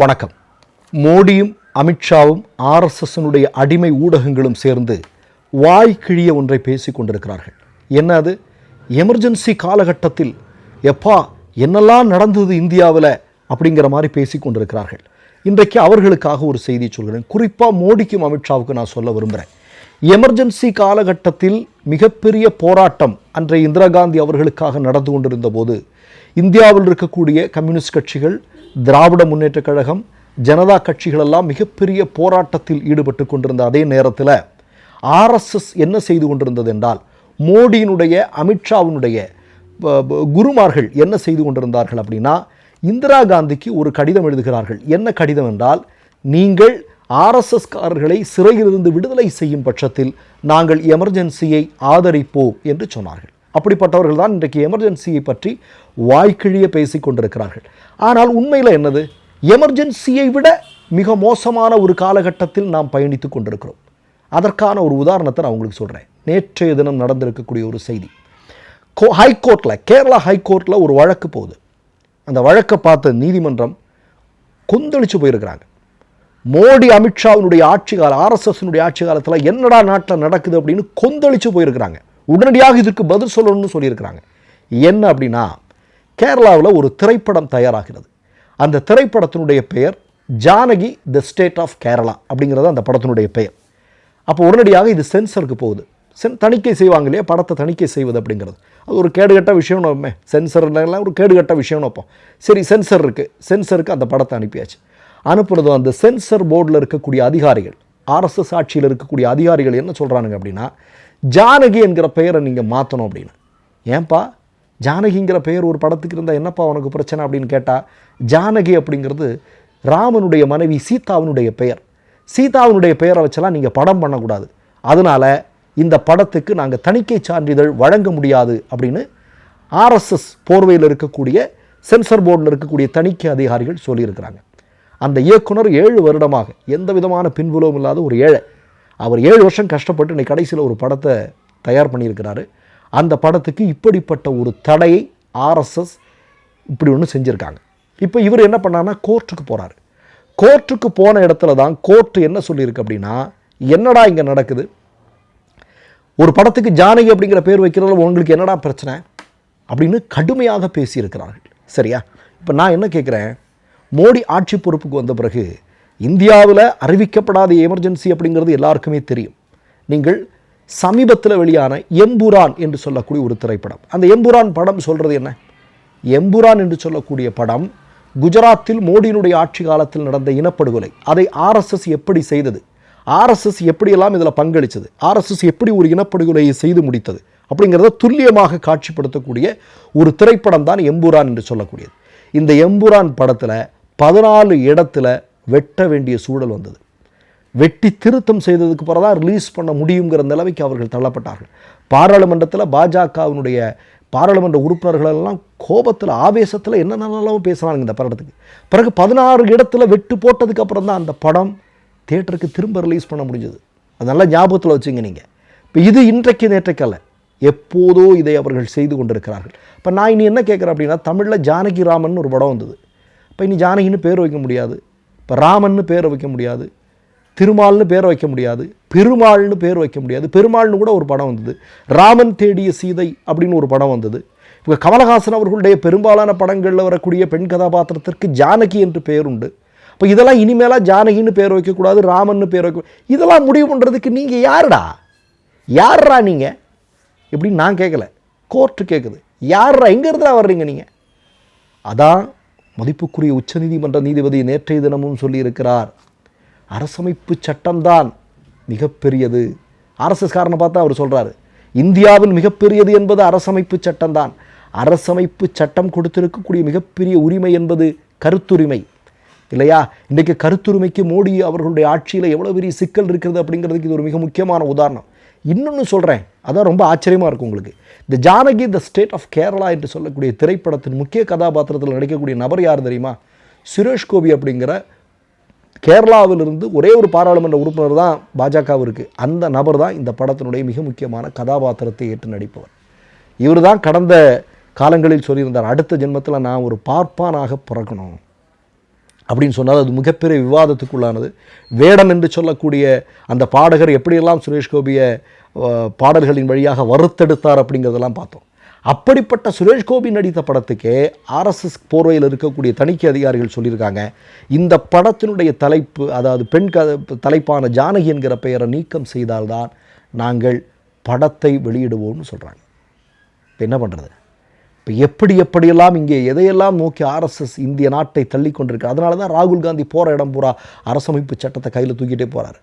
வணக்கம். மோடியும் அமித்ஷாவும் ஆர்எஸ்எஸ்னுடைய அடிமை ஊடகங்களும் சேர்ந்து வாய் கிழிய ஒன்றை பேசி கொண்டிருக்கிறார்கள். என்ன அது? எமர்ஜென்சி காலகட்டத்தில் எப்பா என்னெல்லாம் நடந்தது இந்தியாவில் அப்படிங்கிற மாதிரி பேசி கொண்டிருக்கிறார்கள். இன்றைக்கு அவர்களுக்காக ஒரு செய்தி சொல்கிறேன். குறிப்பாக மோடிக்கும் அமித்ஷாவுக்கு நான் சொல்ல விரும்புகிறேன் எமர்ஜென்சி காலகட்டத்தில் மிகப்பெரிய போராட்டம் அன்றைய இந்திரா காந்தி அவர்களுக்காக நடந்து கொண்டிருந்த போது இந்தியாவில் இருக்கக்கூடிய கம்யூனிஸ்ட் கட்சிகள் திராவிட முன்னேற்றக் கழகம் ஜனதா கட்சிகள் எல்லாம் மிகப்பெரிய போராட்டத்தில் ஈடுபட்டு கொண்டிருந்த அதே நேரத்தில் ஆர்எஸ்எஸ் என்ன செய்து கொண்டிருந்தது என்றால் மோடியினுடைய அமித்ஷாவினுடைய குருமார்கள் என்ன செய்து கொண்டிருந்தார்கள் அப்படின்னா இந்திரா காந்திக்கு ஒரு கடிதம் எழுதுகிறார்கள். என்ன கடிதம் என்றால் நீங்கள் ஆர்எஸ்எஸ்காரர்களை சிறையிலிருந்து விடுதலை செய்யும் பட்சத்தில் நாங்கள் எமர்ஜென்சியை ஆதரிப்போம் என்று சொன்னார்கள். அப்படிப்பட்டவர்கள் தான் இன்றைக்கு எமர்ஜென்சியை பற்றி வாய்க்கிழிய பேசிக் கொண்டிருக்கிறார்கள். ஆனால் உண்மையில் என்னது? எமர்ஜென்சியை விட மிக மோசமான ஒரு காலகட்டத்தில் நாம் பயணித்து கொண்டிருக்கிறோம். அதற்கான ஒரு உதாரணத்தை நான் உங்களுக்கு சொல்கிறேன் நேற்றைய தினம் நடந்திருக்கக்கூடிய ஒரு செய்தி. கோ ஹைகோர்ட்டில் கேரளா ஹைகோர்ட்டில் ஒரு வழக்கு போகுது. அந்த வழக்கை பார்த்த நீதிமன்றம் கொந்தளிச்சு போயிருக்கிறாங்க. மோடி அமித்ஷாவினுடைய ஆட்சி காலம் ஆர்எஸ்எஸ்னுடைய ஆட்சி காலத்தில் என்னடா நாட்டில் நடக்குது அப்படின்னு கொந்தளிச்சு போயிருக்கிறாங்க. உடனடியாக இதற்கு பதில் சொல்லணும்னு சொல்லியிருக்கிறாங்க. என்ன அப்படின்னா கேரளாவில் ஒரு திரைப்படம் தயாராகிறது. அந்த திரைப்படத்தினுடைய பெயர் Janaki the state of Kerala அப்படிங்கிறது அந்த படத்தினுடைய பெயர். அப்போ உடனடியாக இது சென்சருக்கு போகுது. சென் தணிக்கை செய்வாங்க இல்லையா? படத்தை தணிக்கை செய்வது அப்படிங்கிறது. அது ஒரு கேடுகட்ட விஷயம் நம்ம சென்சர்லாம் ஒரு கேடுகட்ட விஷயம் வைப்போம். சரி சென்சர் இருக்குது சென்சருக்கு அந்த படத்தை அனுப்பியாச்சு. அனுப்புனதும் அந்த சென்சர் போர்டில் இருக்கக்கூடிய அதிகாரிகள் ஆர்எஸ்எஸ் ஆட்சியில் இருக்கக்கூடிய அதிகாரிகள் என்ன சொல்கிறானுங்க அப்படின்னா ஜானகி என்கிற பெயரை நீங்கள் மாற்றணும் அப்படின்னு. ஏன்பா? ஜானகிங்கிற பெயர் ஒரு படத்துக்கு இருந்தால் என்னப்பா உனக்கு பிரச்சனை அப்படின்னு கேட்டால் ஜானகி அப்படிங்கிறது ராமனுடைய மனைவி சீதாவினுடைய பெயர். சீதாவினுடைய பெயரை வச்செல்லாம் நீங்கள் படம் பண்ணக்கூடாது. அதனால் இந்த படத்துக்கு நாங்கள் தணிக்கை சான்றிதழ் வழங்க முடியாது அப்படின்னு ஆர்எஸ்எஸ் போர்வையில் இருக்கக்கூடிய சென்சர் போர்டில் இருக்கக்கூடிய தணிக்கை அதிகாரிகள் சொல்லியிருக்கிறாங்க. அந்த இயக்குனர் ஏழு வருடமாக எந்த விதமான பின்புலவும் இல்லாத ஒரு ஏழை. அவர் ஏழு வருஷம் கஷ்டப்பட்டு இன்னைக்கு கடைசியில் ஒரு படத்தை தயார் பண்ணியிருக்கிறாரு. அந்த படத்துக்கு இப்படிப்பட்ட ஒரு தடையை ஆர்எஸ்எஸ் இப்படி ஒன்று செஞ்சுருக்காங்க. இப்போ இவர் என்ன பண்ணாருன்னா கோர்ட்டுக்கு போகிறாரு கோர்ட்டுக்கு போன இடத்துல தான் கோர்ட்டு என்ன சொல்லியிருக்கு அப்படின்னா என்னடா இங்கே நடக்குது? ஒரு படத்துக்கு ஜானகி அப்படிங்கிற பேர் வைக்கிறதுல உங்களுக்கு என்னடா பிரச்சனை? அப்படின்னு கடுமையாக பேசியிருக்கிறார்கள். சரியா? இப்போ நான் என்ன கேட்குறேன் மோடி ஆட்சி பொறுப்புக்கு வந்த பிறகு இந்தியாவில் அறிவிக்கப்படாத எமர்ஜென்சி அப்படிங்கிறது எல்லாருக்குமே தெரியும். நீங்கள் சமீபத்தில் வெளியான எம்புரான் என்று சொல்லக்கூடிய ஒரு திரைப்படம். அந்த எம்புரான் படம் சொல்கிறது என்ன? எம்புரான் என்று சொல்லக்கூடிய படம் குஜராத்தில் மோடியினுடைய ஆட்சி காலத்தில் நடந்த இனப்படுகொலை. அதை ஆர்எஸ்எஸ் எப்படி செய்தது? ஆர்எஸ்எஸ் எப்படியெல்லாம் இதில் பங்களித்தது ஆர்எஸ்எஸ் எப்படி ஒரு இனப்படுகொலையை செய்து முடித்தது? அப்படிங்கிறத துல்லியமாக காட்சிப்படுத்தக்கூடிய ஒரு திரைப்படம் தான் எம்புரான் என்று சொல்லக்கூடியது. இந்த எம்புரான் படத்தில் பதினாலு இடத்துல வெட்ட வேண்டிய சூழல் வந்தது. வெட்டி திருத்தம் செய்ததுக்கு பிறகு தான் ரிலீஸ் பண்ண முடியுங்கிற நிலைமைக்கு அவர்கள் தள்ளப்பட்டார்கள். பாராளுமன்றத்தில் பாஜகவினுடைய பாராளுமன்ற உறுப்பினர்கள் எல்லாம் கோபத்தில் ஆவேசத்தில் என்னென்னலாம் பேசுகிறாங்க இந்த படத்துக்கு பிறகு பதினாறு இடத்துல வெட்டு போட்டதுக்கு அப்புறம் தான் அந்த படம் தேட்டருக்கு திரும்ப ரிலீஸ் பண்ண முடிஞ்சது. அது நல்லா ஞாபகத்தில் வச்சுங்க நீங்கள் இப்போ இது இன்றைக்கு நேற்றைக்கல்ல எப்போதோ இதை அவர்கள் செய்து கொண்டிருக்கிறார்கள். இப்போ நான் இனி என்ன கேட்குறேன் அப்படின்னா தமிழில் ஜானகி ராமன் ஒரு படம் வந்தது. இப்போ இனி ஜானகின்னு பேர் வைக்க முடியாது. இப்போ ராமன்னு பேர் வைக்க முடியாது. திருமால்னு பேர் வைக்க முடியாது. பெருமாள்னு பேர் வைக்க முடியாது. பெருமாள்னு கூட ஒரு படம் வந்தது. ராமன் தேடிய சீதை அப்படின்னு ஒரு படம் வந்தது. இப்போ கமலஹாசன் அவர்களுடைய பெரும்பாலான படங்களில் வரக்கூடிய பெண் கதாபாத்திரத்திற்கு ஜானகி என்று பெயர் உண்டு. இப்போ இதெல்லாம் இனிமேலாக ஜானகின்னு பேர் வைக்கக்கூடாது ராமன்னு பேர் வைக்க இதெல்லாம் முடிவு பண்ணுறதுக்கு நீங்கள் யாருடா? யார்ரா நீங்கள் இப்படின்னு நான் கேட்கல கோர்ட்டு கேட்குது யார்ரா? எங்கேருந்துடா வர்றீங்க நீங்கள் அதான் மதிப்புக்குரிய உச்சநீதிமன்ற நீதிபதி நேற்றைய தினமும் சொல்லியிருக்கிறார். அரசமைப்பு சட்டம்தான் மிகப்பெரியது. ஆர்எஸ்எஸ் காரனை பார்த்தா அவர் சொல்கிறாரு இந்தியாவில் மிகப்பெரியது என்பது அரசமைப்பு சட்டம்தான். அரசமைப்பு சட்டம் கொடுத்திருக்கக்கூடிய மிகப்பெரிய உரிமை என்பது கருத்துரிமை. இல்லையா? இன்றைக்கு கருத்துரிமைக்கு மோடி அவர்களுடைய ஆட்சியில் எவ்வளோ பெரிய சிக்கல் இருக்கிறது அப்படிங்கிறதுக்கு இது ஒரு மிக முக்கியமான உதாரணம். இன்னொன்று சொல்கிறேன் அதான் ரொம்ப ஆச்சரியமாக இருக்கும் உங்களுக்கு. இந்த Janaki the state of Kerala என்று சொல்லக்கூடிய திரைப்படத்தின் முக்கிய கதாபாத்திரத்தில் நடிக்கக்கூடிய நபர் யார் தெரியுமா? சுரேஷ் கோபி அப்படிங்கிற கேரளாவிலிருந்து ஒரே ஒரு பாராளுமன்ற உறுப்பினர் தான் பாஜகவிற்கு. அந்த நபர் தான் இந்த படத்தினுடைய மிக முக்கியமான கதாபாத்திரத்தை ஏற்று நடிப்பவர். இவர் தான் கடந்த காலங்களில் சொல்லியிருந்தார் அடுத்த ஜென்மத்தில் நான் ஒரு பார்ப்பானாக பிறக்கணும். அப்படின்னு சொன்னால் அது மிகப்பெரிய விவாதத்துக்குள்ளானது. வேடம் என்று சொல்லக்கூடிய அந்த பாடகர் எப்படியெல்லாம் சுரேஷ் கோபியை பாடல்களின் வழியாக வறுத்தெடுத்தார் அப்படிங்கிறதெல்லாம் பார்த்தோம். அப்படிப்பட்ட சுரேஷ் கோபி நடித்த படத்துக்கே ஆர்எஸ்எஸ் போர்வையில் இருக்கக்கூடிய தணிக்கை அதிகாரிகள் சொல்லியிருக்காங்க. இந்த படத்தினுடைய தலைப்பு அதாவது பெண் க தலைப்பான ஜானகி என்கிற பெயரை நீக்கம் செய்தால்தான் நாங்கள் படத்தை வெளியிடுவோம்னு சொல்கிறாங்க இப்போ என்ன பண்ணுறது இப்போ எப்படி எப்படியெல்லாம் இங்கே எதையெல்லாம் நோக்கி ஆர்எஸ்எஸ் இந்திய நாட்டை தள்ளி கொண்டிருக்கு அதனால தான் ராகுல் காந்தி போகிற இடம் பூரா அரசமைப்பு சட்டத்தை கையில் தூக்கிட்டே போகிறாரு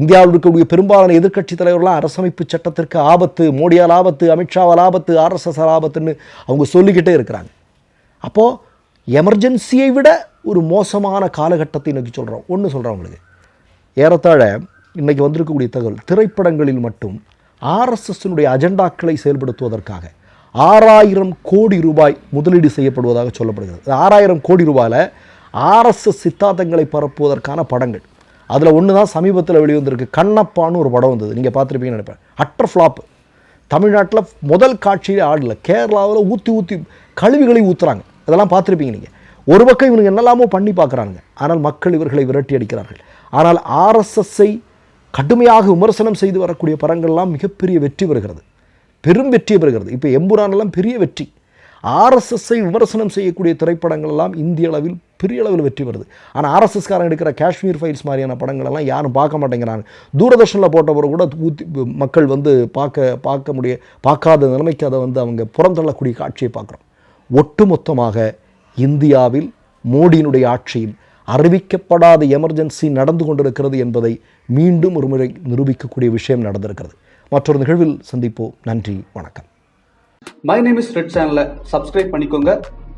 இந்தியாவில் இருக்கக்கூடிய பெரும்பாலான எதிர்க்கட்சி தலைவர்கள்லாம் அரசமைப்பு சட்டத்திற்கு ஆபத்து மோடியால் ஆபத்து அமித்ஷாவால் ஆபத்து ஆர்எஸ்எஸ் ஆபத்துன்னு அவங்க சொல்லிக்கிட்டே இருக்கிறாங்க. அப்போது எமர்ஜென்சியை விட ஒரு மோசமான காலகட்டத்தை நோக்கி சொல்கிறோம் ஒன்று சொல்கிறேன் உங்களுக்கு. ஏறத்தாழ இன்றைக்கி வந்திருக்கக்கூடிய தகவல் திரைப்படங்களில் மட்டும் ஆர்எஸ்எஸ்னுடைய அஜெண்டாக்களை செயல்படுத்துவதற்காக ஆறாயிரம் கோடி ரூபாய் முதலீடு செய்யப்படுவதாக சொல்லப்படுகிறது. ஆறாயிரம் கோடி ரூபாயில் ஆர்எஸ்எஸ் சித்தாந்தங்களை பரப்புவதற்கான படங்கள். அதில் ஒன்று தான் சமீபத்தில் வெளிவந்திருக்கு. கண்ணப்பான்னு ஒரு படம் வந்தது. நீங்கள் பார்த்துருப்பீங்கன்னு நினைப்பேன். அட்டர் ஃப்ளாப் தமிழ்நாட்டில் முதல் காட்சியிலே ஆடல. கேரளாவில் ஊற்றி ஊற்றி கழிவுகளை ஊற்றுறாங்க அதெல்லாம் பார்த்துருப்பீங்க நீங்கள் ஒரு பக்கம் இவங்க என்னெல்லாமோ பண்ணி பார்க்குறாங்க ஆனால் மக்கள் இவர்களை விரட்டி அடிக்கிறார்கள். ஆனால் ஆர்எஸ்எஸ்ஸை கடுமையாக விமர்சனம் செய்து வரக்கூடிய படங்கள்லாம் மிகப்பெரிய வெற்றி பெறுகிறது. பெரும் வெற்றி பெறுகிறது. இப்போ எம்புரானெல்லாம் பெரிய வெற்றி. ஆர்எஸ்எஸ்ஸை விமர்சனம் செய்யக்கூடிய திரைப்படங்கள் எல்லாம் இந்திய அளவில் பெரிய அளவில் வெற்றி வருது ஆனால் ஆர்எஸ்எஸ்காரன் எடுக்கிற காஷ்மீர் ஃபைல்ஸ் மாதிரியான படங்கள் எல்லாம் யாரும் பார்க்க மாட்டேங்கிறாங்க. தூரதர்ஷனில் போட்டவரை கூட ஊத்தி மக்கள் வந்து பார்க்க பார்க்க முடிய பார்க்காத நிலைமைக்கு அதை வந்து அவங்க புறந்தள்ளக்கூடிய காட்சியை பார்க்குறோம். ஒட்டுமொத்தமாக இந்தியாவில் மோடியினுடைய ஆட்சியில் அறிவிக்கப்படாத எமர்ஜென்சி நடந்து கொண்டிருக்கிறது என்பதை மீண்டும் ஒரு முறை நிரூபிக்கக்கூடிய விஷயம் நடந்திருக்கிறது. மற்றொரு நிகழ்வில் சந்திப்போம். நன்றி வணக்கம். மை நேம் இஸ் ரெட் சேனலை சப்ஸ்கிரைப் பண்ணிக்கோங்க.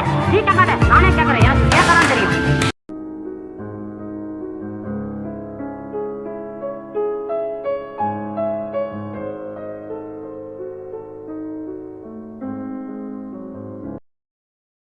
ஏய், நீ கேட்காத நானே கேட்கறேன் எனக்கு கேட்கலாம் தெரியும்